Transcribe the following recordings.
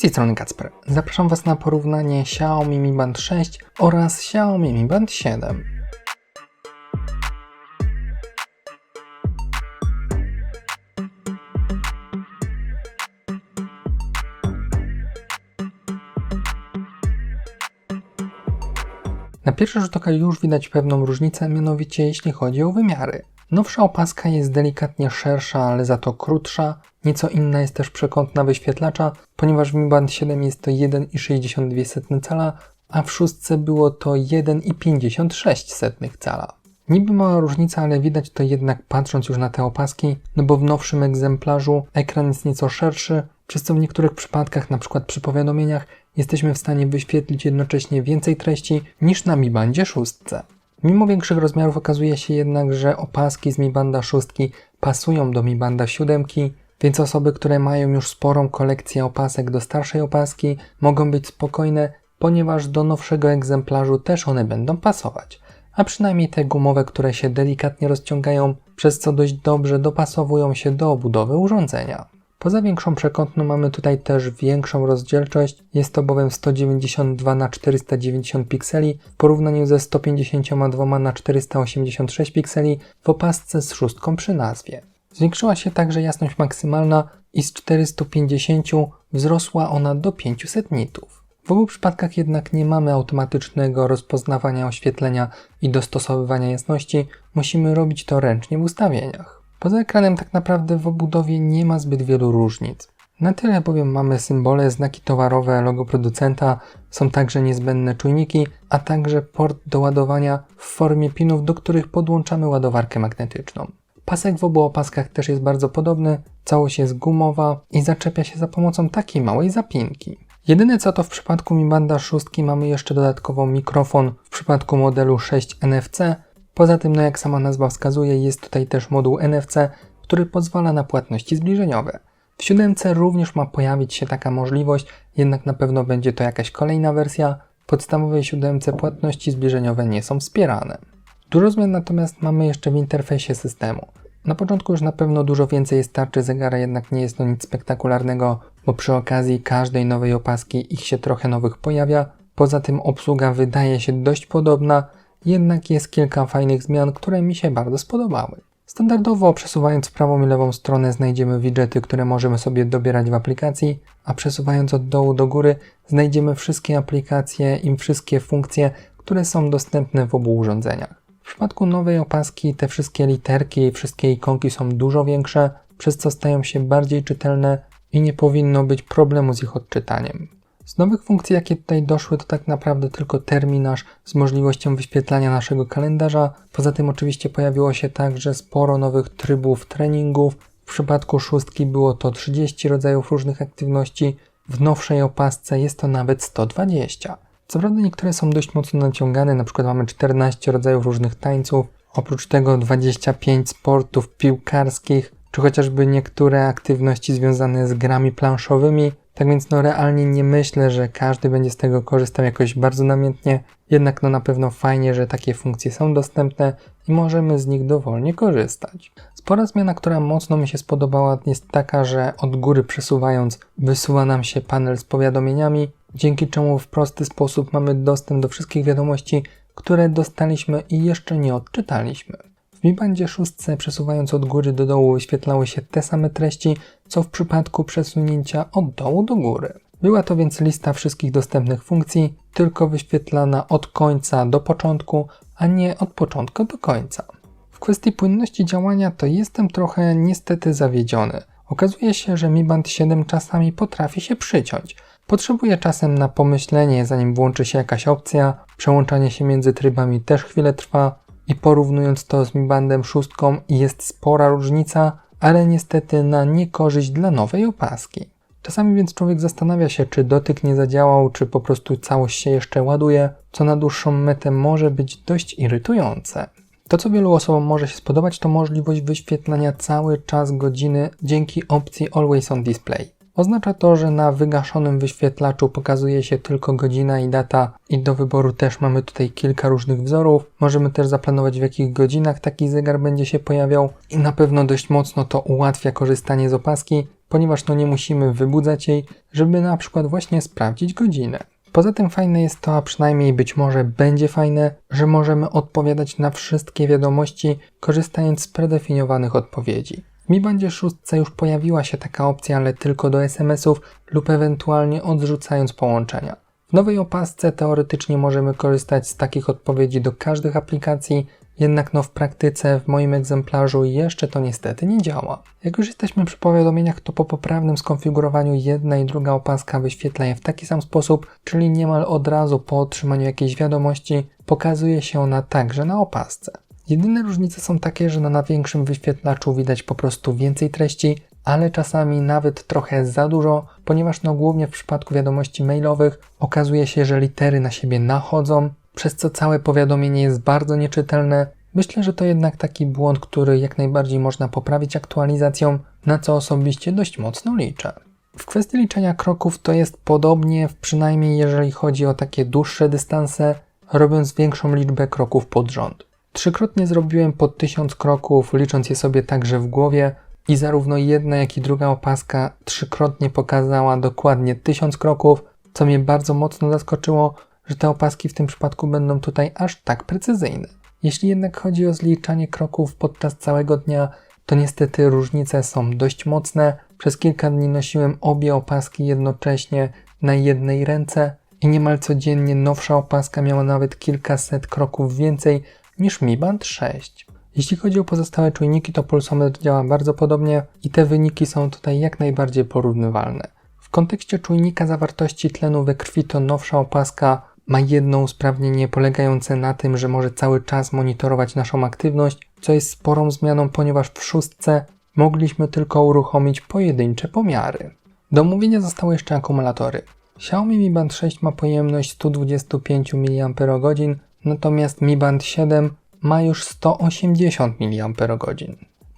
Z tej strony Kacper. Zapraszam Was na porównanie Xiaomi Mi Band 6 oraz Xiaomi Mi Band 7. Na pierwszy rzut oka już widać pewną różnicę, mianowicie jeśli chodzi o wymiary. Nowsza opaska jest delikatnie szersza, ale za to krótsza. Nieco inna jest też przekątna wyświetlacza, ponieważ w Mi Band 7 jest to 1,62 cala, a w szóstce było to 1,56 cala. Niby mała różnica, ale widać to jednak patrząc już na te opaski, no bo w nowszym egzemplarzu ekran jest nieco szerszy, przez co w niektórych przypadkach, np. przy powiadomieniach, jesteśmy w stanie wyświetlić jednocześnie więcej treści niż na Mi Bandzie 6. Mimo większych rozmiarów okazuje się jednak, że opaski z Mi Banda 6 pasują do Mi Banda 7, więc osoby, które mają już sporą kolekcję opasek do starszej opaski mogą być spokojne, ponieważ do nowszego egzemplarzu też one będą pasować. A przynajmniej te gumowe, które się delikatnie rozciągają, przez co dość dobrze dopasowują się do obudowy urządzenia. Poza większą przekątną mamy tutaj też większą rozdzielczość, jest to bowiem 192 na 490 pikseli w porównaniu ze 152 na 486 pikseli w opasce z szóstką przy nazwie. Zwiększyła się także jasność maksymalna i z 450 wzrosła ona do 500 nitów. W obu przypadkach jednak nie mamy automatycznego rozpoznawania oświetlenia i dostosowywania jasności, musimy robić to ręcznie w ustawieniach. Poza ekranem tak naprawdę w obudowie nie ma zbyt wielu różnic. Na tyle bowiem mamy symbole, znaki towarowe, logo producenta, są także niezbędne czujniki, a także port do ładowania w formie pinów, do których podłączamy ładowarkę magnetyczną. Pasek w obu opaskach też jest bardzo podobny, całość jest gumowa i zaczepia się za pomocą takiej małej zapinki. Jedyne co to w przypadku Mi Banda 6 mamy jeszcze dodatkowo mikrofon w przypadku modelu 6 NFC. Poza tym, no jak sama nazwa wskazuje, jest tutaj też moduł NFC, który pozwala na płatności zbliżeniowe. W 7 również ma pojawić się taka możliwość, jednak na pewno będzie to jakaś kolejna wersja. W podstawowej 7 płatności zbliżeniowe nie są wspierane. Dużo zmian natomiast mamy jeszcze w interfejsie systemu. Na początku już na pewno dużo więcej jest tarczy zegara, jednak nie jest to nic spektakularnego, bo przy okazji każdej nowej opaski ich się trochę nowych pojawia. Poza tym obsługa wydaje się dość podobna, jednak jest kilka fajnych zmian, które mi się bardzo spodobały. Standardowo przesuwając w prawą i lewą stronę znajdziemy widgety, które możemy sobie dobierać w aplikacji, a przesuwając od dołu do góry znajdziemy wszystkie aplikacje i wszystkie funkcje, które są dostępne w obu urządzeniach. W przypadku nowej opaski te wszystkie literki i wszystkie ikonki są dużo większe, przez co stają się bardziej czytelne i nie powinno być problemu z ich odczytaniem. Z nowych funkcji, jakie tutaj doszły, to tak naprawdę tylko terminarz z możliwością wyświetlania naszego kalendarza. Poza tym oczywiście pojawiło się także sporo nowych trybów treningów. W przypadku szóstki było to 30 rodzajów różnych aktywności, w nowszej opasce jest to nawet 120. Co prawda niektóre są dość mocno naciągane, na przykład mamy 14 rodzajów różnych tańców, oprócz tego 25 sportów piłkarskich, czy chociażby niektóre aktywności związane z grami planszowymi. Tak więc no realnie nie myślę, że każdy będzie z tego korzystał jakoś bardzo namiętnie, jednak no na pewno fajnie, że takie funkcje są dostępne i możemy z nich dowolnie korzystać. Spora zmiana, która mocno mi się spodobała jest taka, że od góry przesuwając wysuwa nam się panel z powiadomieniami, dzięki czemu w prosty sposób mamy dostęp do wszystkich wiadomości, które dostaliśmy i jeszcze nie odczytaliśmy. W Mi Bandzie 6 przesuwając od góry do dołu wyświetlały się te same treści, co w przypadku przesunięcia od dołu do góry. Była to więc lista wszystkich dostępnych funkcji, tylko wyświetlana od końca do początku, a nie od początku do końca. W kwestii płynności działania to jestem trochę niestety zawiedziony. Okazuje się, że Mi Band 7 czasami potrafi się przyciąć. Potrzebuje czasem na pomyślenie, zanim włączy się jakaś opcja, przełączanie się między trybami też chwilę trwa i porównując to z Mi Bandem 6 jest spora różnica, ale niestety na niekorzyść dla nowej opaski. Czasami więc człowiek zastanawia się, czy dotyk nie zadziałał, czy po prostu całość się jeszcze ładuje, co na dłuższą metę może być dość irytujące. To, co wielu osobom może się spodobać, to możliwość wyświetlania cały czas godziny dzięki opcji Always on Display. Oznacza to, że na wygaszonym wyświetlaczu pokazuje się tylko godzina i data i do wyboru też mamy tutaj kilka różnych wzorów. Możemy też zaplanować w jakich godzinach taki zegar będzie się pojawiał i na pewno dość mocno to ułatwia korzystanie z opaski, ponieważ no nie musimy wybudzać jej, żeby na przykład właśnie sprawdzić godzinę. Poza tym fajne jest to, a przynajmniej być może będzie fajne, że możemy odpowiadać na wszystkie wiadomości, korzystając z predefiniowanych odpowiedzi. Mi Bandzie 6 już pojawiła się taka opcja, ale tylko do SMS-ów lub ewentualnie odrzucając połączenia. W nowej opasce teoretycznie możemy korzystać z takich odpowiedzi do każdych aplikacji, jednak no w praktyce w moim egzemplarzu jeszcze to niestety nie działa. Jak już jesteśmy przy powiadomieniach, to po poprawnym skonfigurowaniu jedna i druga opaska wyświetla je w taki sam sposób, czyli niemal od razu po otrzymaniu jakiejś wiadomości pokazuje się ona także na opasce. Jedyne różnice są takie, że na największym wyświetlaczu widać po prostu więcej treści, ale czasami nawet trochę za dużo, ponieważ no głównie w przypadku wiadomości mailowych okazuje się, że litery na siebie nachodzą, przez co całe powiadomienie jest bardzo nieczytelne. Myślę, że to jednak taki błąd, który jak najbardziej można poprawić aktualizacją, na co osobiście dość mocno liczę. W kwestii liczenia kroków to jest podobnie, przynajmniej jeżeli chodzi o takie dłuższe dystanse, robiąc większą liczbę kroków pod rząd. Trzykrotnie zrobiłem po 1000 kroków, licząc je sobie także w głowie, i zarówno jedna, jak i druga opaska trzykrotnie pokazała dokładnie 1000 kroków, co mnie bardzo mocno zaskoczyło, że te opaski w tym przypadku będą tutaj aż tak precyzyjne. Jeśli jednak chodzi o zliczanie kroków podczas całego dnia, to niestety różnice są dość mocne. Przez kilka dni nosiłem obie opaski jednocześnie na jednej ręce i niemal codziennie nowsza opaska miała nawet kilkaset kroków więcej niż Mi Band 6. Jeśli chodzi o pozostałe czujniki, to pulsometr działa bardzo podobnie i te wyniki są tutaj jak najbardziej porównywalne. W kontekście czujnika zawartości tlenu we krwi to nowsza opaska ma jedno usprawnienie polegające na tym, że może cały czas monitorować naszą aktywność, co jest sporą zmianą, ponieważ w szóstce mogliśmy tylko uruchomić pojedyncze pomiary. Do omówienia zostały jeszcze akumulatory. Xiaomi Mi Band 6 ma pojemność 125 mAh, natomiast Mi Band 7 ma już 180 mAh.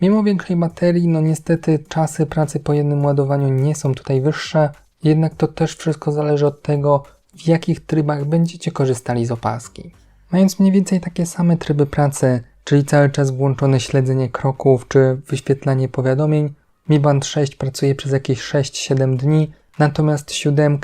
Mimo większej baterii, no niestety czasy pracy po jednym ładowaniu nie są tutaj wyższe, jednak to też wszystko zależy od tego, w jakich trybach będziecie korzystali z opaski. Mając mniej więcej takie same tryby pracy, czyli cały czas włączone śledzenie kroków czy wyświetlanie powiadomień, Mi Band 6 pracuje przez jakieś 6-7 dni, natomiast 7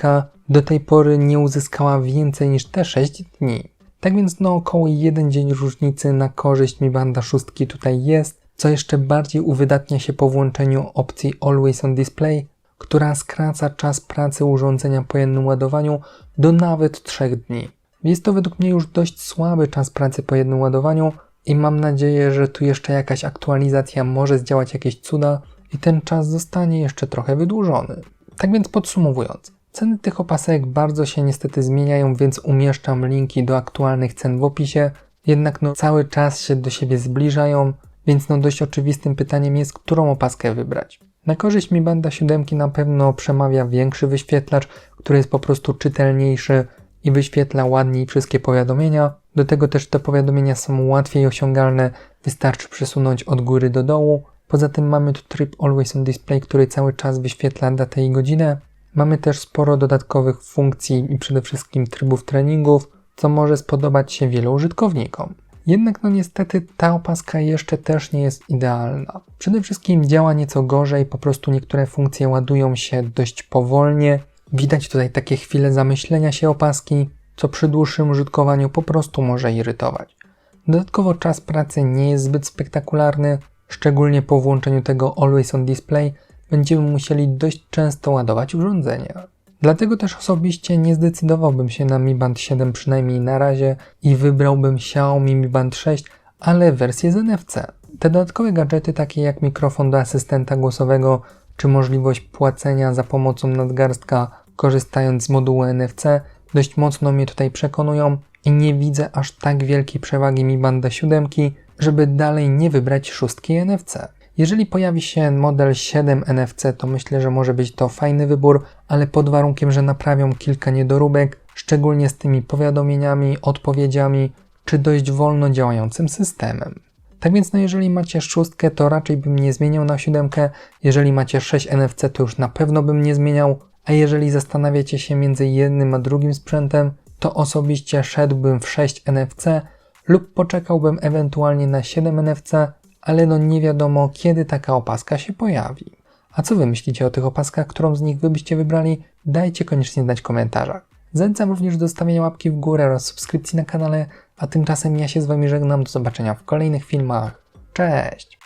do tej pory nie uzyskała więcej niż te 6 dni. Tak więc no około jeden dzień różnicy na korzyść Mi Banda 6 tutaj jest, co jeszcze bardziej uwydatnia się po włączeniu opcji Always on Display, która skraca czas pracy urządzenia po jednym ładowaniu do nawet 3 dni. Jest to według mnie już dość słaby czas pracy po jednym ładowaniu i mam nadzieję, że tu jeszcze jakaś aktualizacja może zdziałać jakieś cuda i ten czas zostanie jeszcze trochę wydłużony. Tak więc podsumowując, ceny tych opasek bardzo się niestety zmieniają, więc umieszczam linki do aktualnych cen w opisie, jednak no cały czas się do siebie zbliżają, więc no dość oczywistym pytaniem jest, którą opaskę wybrać. Na korzyść Mi Banda 7 na pewno przemawia większy wyświetlacz, który jest po prostu czytelniejszy i wyświetla ładniej wszystkie powiadomienia. Do tego też te powiadomienia są łatwiej osiągalne, wystarczy przesunąć od góry do dołu. Poza tym mamy tu tryb Always on Display, który cały czas wyświetla datę i godzinę. Mamy też sporo dodatkowych funkcji i przede wszystkim trybów treningów, co może spodobać się wielu użytkownikom. Jednak no niestety ta opaska jeszcze też nie jest idealna. Przede wszystkim działa nieco gorzej, po prostu niektóre funkcje ładują się dość powolnie. Widać tutaj takie chwile zamyślenia się opaski, co przy dłuższym użytkowaniu po prostu może irytować. Dodatkowo czas pracy nie jest zbyt spektakularny, szczególnie po włączeniu tego Always on Display będziemy musieli dość często ładować urządzenia. Dlatego też osobiście nie zdecydowałbym się na Mi Band 7 przynajmniej na razie i wybrałbym Xiaomi Mi Band 6, ale wersję z NFC. Te dodatkowe gadżety takie jak mikrofon do asystenta głosowego czy możliwość płacenia za pomocą nadgarstka korzystając z modułu NFC dość mocno mnie tutaj przekonują i nie widzę aż tak wielkiej przewagi Mi Banda 7, żeby dalej nie wybrać szóstki NFC. Jeżeli pojawi się model 7 NFC, to myślę, że może być to fajny wybór, ale pod warunkiem, że naprawią kilka niedoróbek, szczególnie z tymi powiadomieniami, odpowiedziami czy dość wolno działającym systemem. Tak więc, no jeżeli macie szóstkę, to raczej bym nie zmieniał na siódemkę. Jeżeli macie 6 NFC, to już na pewno bym nie zmieniał. A jeżeli zastanawiacie się między jednym a drugim sprzętem, to osobiście szedłbym w 6 NFC lub poczekałbym ewentualnie na 7 NFC, ale no nie wiadomo kiedy taka opaska się pojawi. A co wy myślicie o tych opaskach, którą z nich wy byście wybrali? Dajcie koniecznie znać w komentarzach. Zachęcam również do stawienia łapki w górę oraz subskrypcji na kanale, a tymczasem ja się z wami żegnam. Do zobaczenia w kolejnych filmach. Cześć!